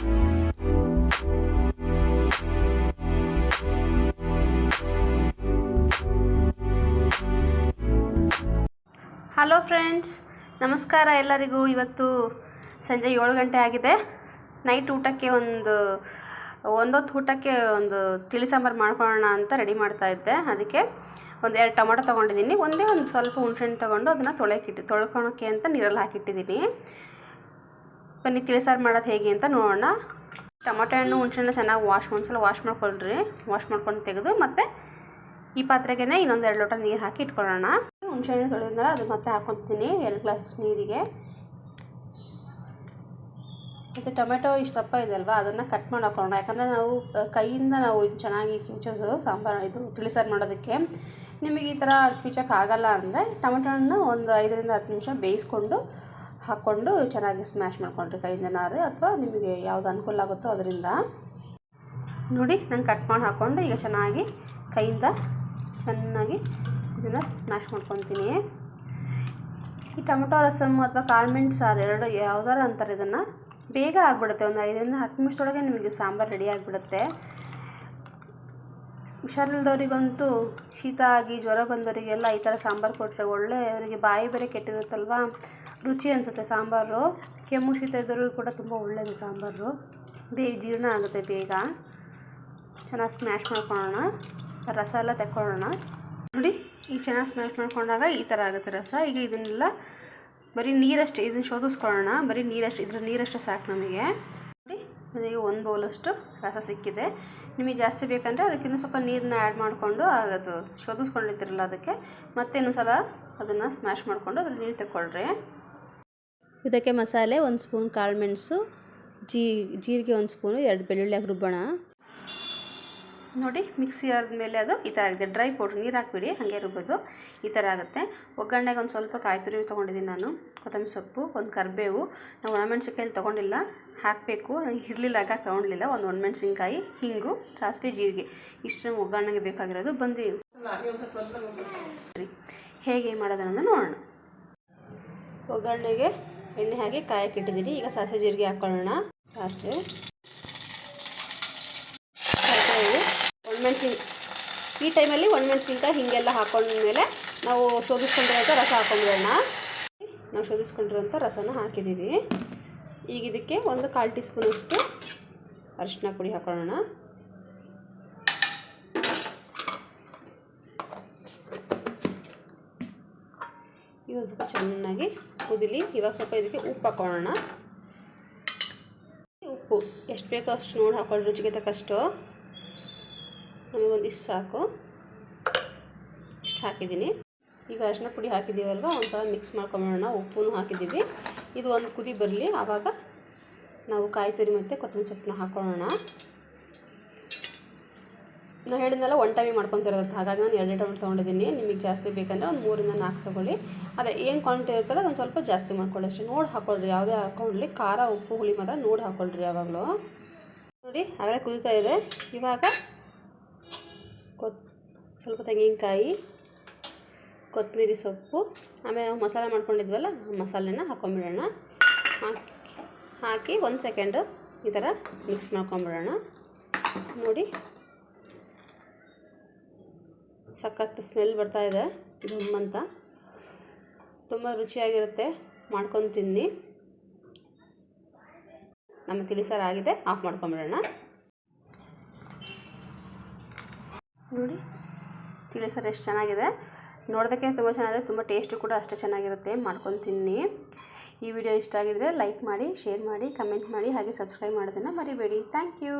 Hello friends ನಮಸ್ಕಾರ ಎಲ್ಲರಿಗೂ. ಇವತ್ತು ಸಂಜೆ ಏಳು ಗಂಟೆ ಆಗಿದೆ. ನೈಟ್ ಊಟಕ್ಕೆ ಒಂದು, ಒಂದೊತ್ತು ಊಟಕ್ಕೆ ಒಂದು ತಿಳಿ ಸಾಂಬಾರು ಮಾಡ್ಕೊಳ್ಳೋಣ ಅಂತ ರೆಡಿ ಮಾಡ್ತಾ ಇದ್ದೆ. ಅದಕ್ಕೆ ಒಂದು ಎರಡು ಟೊಮೊಟೊ ತೊಗೊಂಡಿದ್ದೀನಿ. ಒಂದೇ ಒಂದು ಸ್ವಲ್ಪ ಹುಣಸೆಹಣ್ಣು ತೊಗೊಂಡು ಅದನ್ನು ತೊಳೆಕಿಟ್ಟು, ತೊಳ್ಕೊಳಕ್ಕೆ ಅಂತ ನೀರಲ್ಲಿ ಹಾಕಿಟ್ಟಿದ್ದೀನಿ. ಬನ್ನಿ, ತಿಳಿಸಾರು ಮಾಡೋದು ಹೇಗೆ ಅಂತ ನೋಡೋಣ. ಟೊಮೊಟೊ ಹಣ್ಣು, ಹುಣ್ಸೆಹಣ್ಣು ಚೆನ್ನಾಗಿ ವಾಶ್ ಒಂದ್ಸಲ ವಾಶ್ ಮಾಡ್ಕೊಳ್ರಿ. ವಾಶ್ ಮಾಡ್ಕೊಂಡು ತೆಗೆದು ಮತ್ತು ಈ ಪಾತ್ರೆಗೆ ಇನ್ನೊಂದು ಎರಡು ಲೋಟ ನೀರು ಹಾಕಿ ಇಟ್ಕೊಳ್ಳೋಣ. ಹುಣ್ಸೆಹಣ್ಣು ತೊಳೆದ್ಮೇಲೆ ಅದು ಮತ್ತೆ ಹಾಕೊತೀನಿ, ಎರಡು ಗ್ಲಾಸ್ ನೀರಿಗೆ. ಮತ್ತು ಟೊಮೆಟೊ ಇಷ್ಟಪ್ಪ ಇದೆ ಅಲ್ವಾ ಅದನ್ನು ಕಟ್ ಮಾಡಿ ಹಾಕೊಳ್ಳೋಣ. ಯಾಕಂದರೆ ನಾವು ಕೈಯಿಂದ ನಾವು ಇದು ಚೆನ್ನಾಗಿ ಕಿಂಚೋದು ಸಾಂಬಾರು, ಇದು ತಿಳಿಸಾರು ಮಾಡೋದಕ್ಕೆ ನಿಮಗೆ ಈ ಥರ ಕಿಂಚೋಕೆ ಆಗೋಲ್ಲ ಅಂದರೆ ಟೊಮೆಟೊ ಹಣ್ಣು ಒಂದು ಐದರಿಂದ ಹತ್ತು ನಿಮಿಷ ಬೇಯಿಸ್ಕೊಂಡು ಹಾಕ್ಕೊಂಡು ಚೆನ್ನಾಗಿ ಸ್ಮ್ಯಾಶ್ ಮಾಡ್ಕೊಂಡ್ರಿ ನಾರು, ಅಥವಾ ನಿಮಗೆ ಯಾವುದು ಅನುಕೂಲ ಆಗುತ್ತೋ ಅದರಿಂದ. ನೋಡಿ ನಾನು ಕಟ್ ಮಾಡಿ ಹಾಕ್ಕೊಂಡು ಈಗ ಚೆನ್ನಾಗಿ ಕೈಯಿಂದ ಚೆನ್ನಾಗಿ ಇದನ್ನು ಸ್ಮ್ಯಾಶ್ ಮಾಡ್ಕೊತೀನಿ. ಈ ಟೊಮೊಟೊ ರಸಮ್ ಅಥವಾ ಕಾಳ್ಮೆಂಟ್ ಸಾರು ಎರಡು ಯಾವ್ದಾರ ಅಂತಾರೆ ಇದನ್ನು, ಬೇಗ ಆಗಿಬಿಡುತ್ತೆ. ಒಂದು ಐದರಿಂದ ಹತ್ತು ನಿಮಿಷದೊಳಗೆ ನಿಮಗೆ ಸಾಂಬಾರು ರೆಡಿ ಆಗಿಬಿಡುತ್ತೆ. ಹುಷಾರಿಲ್ದವ್ರಿಗಂತೂ ಶೀತ ಆಗಿ ಜ್ವರ ಬಂದವರಿಗೆಲ್ಲ ಈ ಥರ ಸಾಂಬಾರು ಕೊಟ್ಟರೆ ಒಳ್ಳೆ ಅವರಿಗೆ ಬಾಯಿ ಬೇರೆ ಕೆಟ್ಟಿರುತ್ತಲ್ವ? ರುಚಿ ಅನಿಸುತ್ತೆ ಸಾಂಬಾರು. ಕೆಮ್ಮು ಶೀತ ಇದ್ದರೂ ಕೂಡ ತುಂಬ ಒಳ್ಳೆಯದು ಸಾಂಬಾರು. ಬೇಗ ಜೀರ್ಣ ಆಗುತ್ತೆ ಬೇಗ. ಚೆನ್ನಾಗಿ ಸ್ಮ್ಯಾಶ್ ಮಾಡ್ಕೊಳ್ಳೋಣ. ರಸ ಎಲ್ಲ ತೆಕ್ಕೊಳ್ಳೋಣ. ನೋಡಿ ಈಗ ಚೆನ್ನಾಗಿ ಸ್ಮ್ಯಾಶ್ ಮಾಡ್ಕೊಂಡಾಗ ಈ ಥರ ಆಗುತ್ತೆ ರಸ. ಈಗ ಇದನ್ನೆಲ್ಲ ಬರೀ ನೀರಷ್ಟೇ, ಇದನ್ನು ಶೋಧಿಸ್ಕೊಳ್ಳೋಣ. ಬರೀ ನೀರಷ್ಟು, ಇದ್ರ ನೀರಷ್ಟೇ ಸಾಕು ನಮಗೆ. ನೋಡಿ, ನನಗೆ ಒಂದು ಬೌಲಷ್ಟು ರಸ ಸಿಕ್ಕಿದೆ. ನಿಮಗೆ ಜಾಸ್ತಿ ಬೇಕಂದರೆ ಅದಕ್ಕಿಂತ ಸ್ವಲ್ಪ ನೀರನ್ನ ಆ್ಯಡ್ ಮಾಡಿಕೊಂಡು ಅದು ಶೋಧಿಸ್ಕೊಂಡಿರ್ತಿರಲ್ಲ ಅದಕ್ಕೆ. ಮತ್ತೆ ಇನ್ನೊಂದು ಸಲ ಅದನ್ನು ಸ್ಮ್ಯಾಶ್ ಮಾಡಿಕೊಂಡು ಅದ್ರಲ್ಲಿ ನೀರು ತಗೊಳ್ರಿ ಇದಕ್ಕೆ ಮಸಾಲೆ ಒಂದು ಸ್ಪೂನ್ ಕಾಳುಮೆಣಸು ಜೀ, ಜೀರಿಗೆ ಒಂದು ಸ್ಪೂನು, ಎರಡು ಬೆಳ್ಳುಳ್ಳಿ ಹಾಕಿ ರುಬ್ಬೋಣ. ನೋಡಿ, ಮಿಕ್ಸಿ ಆದಮೇಲೆ ಅದು ಈ ಥರ ಆಗಿದೆ. ಡ್ರೈ ಪೌಡ್ರ್, ನೀರು ಹಾಕ್ಬಿಡಿ, ಹಾಗೆ ರುಬ್ಬೋದು. ಈ ಥರ ಆಗುತ್ತೆ. ಒಗ್ಗರಣೆಗೆ ಒಂದು ಸ್ವಲ್ಪ ಕಾಯಿ ತುರಿ ತೊಗೊಂಡಿದ್ದೀನಿ ನಾನು. ಕೊತ್ತಂಬರಿ ಸೊಪ್ಪು, ಒಂದು ಕರಿಬೇವು. ನಾವು ಒಣಮೆಣ್ಸಿನ್ಕಾಯಲ್ಲಿ ತೊಗೊಂಡಿಲ್ಲ. ಹಾಕಬೇಕು. ಇರಲಿಲ್ಲ ಆಗ ತೊಗೊಂಡಿಲ್ಲ ಒಂದು ಒಣಮೆಣ್ಸಿನ್ಕಾಯಿ, ಹಿಂಗು, ಸಾಸಿವೆ, ಜೀರಿಗೆ. ಇಷ್ಟು ಒಗ್ಗರಣೆಗೆ ಬೇಕಾಗಿರೋದು. ಬಂದು ಹೇಗೆ ಮಾಡೋದನ್ನು ನೋಡೋಣ. ಒಗ್ಗರಣೆಗೆ ಎಣ್ಣೆ ಹಾಕಿ ಕಾಯಕ್ಕೆ ಇಟ್ಟಿದ್ದೀನಿ. ಈಗ ಸಾಸಿವೆ ಜೀರಿಗೆ ಹಾಕ್ಕೊಳ್ಳೋಣ ಸಾಸಿವೆ. ಒಣಮೆಣಸಿನ, ಈ ಟೈಮಲ್ಲಿ ಒಣಮೆಣ್ಸಿನ್ಕಾಯಿ ಹೀಗೆಲ್ಲ ಹಾಕೊಂಡ್ಮೇಲೆ ನಾವು ಶೋಧಿಸ್ಕೊಂಡಿರೋಂಥ ರಸ ಹಾಕೊಂಡ್ಬಿಡೋಣ. ನಾವು ಶೋಧಿಸ್ಕೊಂಡಿರೋಂಥ ರಸನ ಹಾಕಿದ್ದೀವಿ. ಈಗ ಇದಕ್ಕೆ ಒಂದು ಕಾಲು ಟೀ ಸ್ಪೂನಷ್ಟು ಅರಿಶಿನ ಪುಡಿ ಹಾಕೊಳ್ಳೋಣ. ಒಂದು ಸ್ವಲ್ಪ ಚೆನ್ನಾಗಿ ಕುದಿಲಿ ಇವಾಗ ಸ್ವಲ್ಪ ಇದಕ್ಕೆ ಉಪ್ಪು ಹಾಕೊಳ್ಳೋಣ. ಉಪ್ಪು. ಎಷ್ಟು ಬೇಕೋ ಅಷ್ಟು ನೋಡಿ ಹಾಕೊಳ್ಳಿ ರುಚಿಗೆ ತಕ್ಕಷ್ಟು. ನಮಗೊಂದಿಷ್ಟು ಸಾಕು. ಇಷ್ಟು ಹಾಕಿದ್ದೀನಿ. ಈಗ ಅರಿಶಿನ ಪುಡಿ ಹಾಕಿದ್ದೀವಲ್ವ? ಒಂಥರ ಮಿಕ್ಸ್ ಮಾಡ್ಕೊಂಬಿಡೋಣ ಉಪ್ಪು ಹಾಕಿದ್ದೀವಿ. ಇದು ಒಂದು ಕುದಿ ಬರಲಿ. ಆವಾಗ ನಾವು ಕಾಯಿ ತುರಿ ಮತ್ತು ಕೊತ್ತಂಬರಿ ಸೊಪ್ಪನ್ನ ಹಾಕೊಳ್ಳೋಣ. ನಾನು ಹೇಳಿದ್ನಲ್ಲ ಒನ್ ಟೈಮಿಗೆ ಮಾಡ್ಕೊತಿರೋದು ಹಾಗಾಗಿ ನಾನು ಎರಡೇ ಟೈಮ್ ತೊಗೊಂಡಿದ್ದೀನಿ. ನಿಮಗೆ ಜಾಸ್ತಿ ಬೇಕಂದರೆ ಒಂದು ಮೂರಿಂದ ನಾಲ್ಕು ತೊಗೊಳ್ಳಿ. ಅದೇ ಏನು ಕ್ವಾಂಟಿಟಿ ಇರುತ್ತಲ್ಲ, ಅದೊಂದು ಸ್ವಲ್ಪ ಜಾಸ್ತಿ ಮಾಡ್ಕೊಳ್ಳಿ ಅಷ್ಟೇ. ನೋಡಿ ಹಾಕ್ಕೊಳ್ರಿ ಯಾವುದೇ ಹಾಕ್ಕೊಳ್ಳಿ ಖಾರ, ಉಪ್ಪು, ಹುಳಿ ಮಾತ್ರ ನೋಡಿ ಹಾಕ್ಕೊಳ್ರಿ ಯಾವಾಗಲೂ. ನೋಡಿ, ಆಗಲೇ ಕುದಿತಾ ಇದೆ ಇವಾಗ ಕೊತ್, ಸ್ವಲ್ಪ ತೆಂಗಿನಕಾಯಿ ಕೊತ್ತಂಬರಿ ಸೊಪ್ಪು, ಆಮೇಲೆ ನಾವು ಮಸಾಲೆ ಮಾಡ್ಕೊಂಡಿದ್ವಲ್ಲ ಮಸಾಲೆನ ಹಾಕೊಂಬಿಡೋಣ. ಹಾಕಿ ಹಾಕಿ ಒಂದು ಸೆಕೆಂಡು ಈ ಥರ ಮಿಕ್ಸ್ ಮಾಡ್ಕೊಂಬಿಡೋಣ. ನೋಡಿ. ಸಖತ್ ಸ್ಮೆಲ್ ಬರ್ತಾ ಇದೆ. ಧುಮ್ ಅಂತ ತುಂಬ ರುಚಿಯಾಗಿರುತ್ತೆ. ಮಾಡ್ಕೊಂಡು ತಿನ್ನಿ. ನಮ್ಮ ತಿಳಿಸಾರು ಆಗಿದೆ. ಆಫ್ ಮಾಡ್ಕೊಂಬಿಡೋಣ. ನೋಡಿ, ತಿಳಿಸಾರು ಎಷ್ಟು ಚೆನ್ನಾಗಿದೆ. ನೋಡೋದಕ್ಕೆ ತುಂಬ ಚೆನ್ನಾಗಿದೆ. ತುಂಬ ಟೇಸ್ಟು ಕೂಡ ಅಷ್ಟೇ ಚೆನ್ನಾಗಿರುತ್ತೆ. ಮಾಡ್ಕೊಂಡು ತಿನ್ನಿ. ಈ ವಿಡಿಯೋ ಇಷ್ಟ ಆಗಿದರೆ ಲೈಕ್ ಮಾಡಿ, ಶೇರ್ ಮಾಡಿ, ಕಮೆಂಟ್ ಮಾಡಿ, ಹಾಗೆ ಸಬ್ಸ್ಕ್ರೈಬ್ ಮಾಡೋದನ್ನು ಮರಿಬೇಡಿ. Thank you.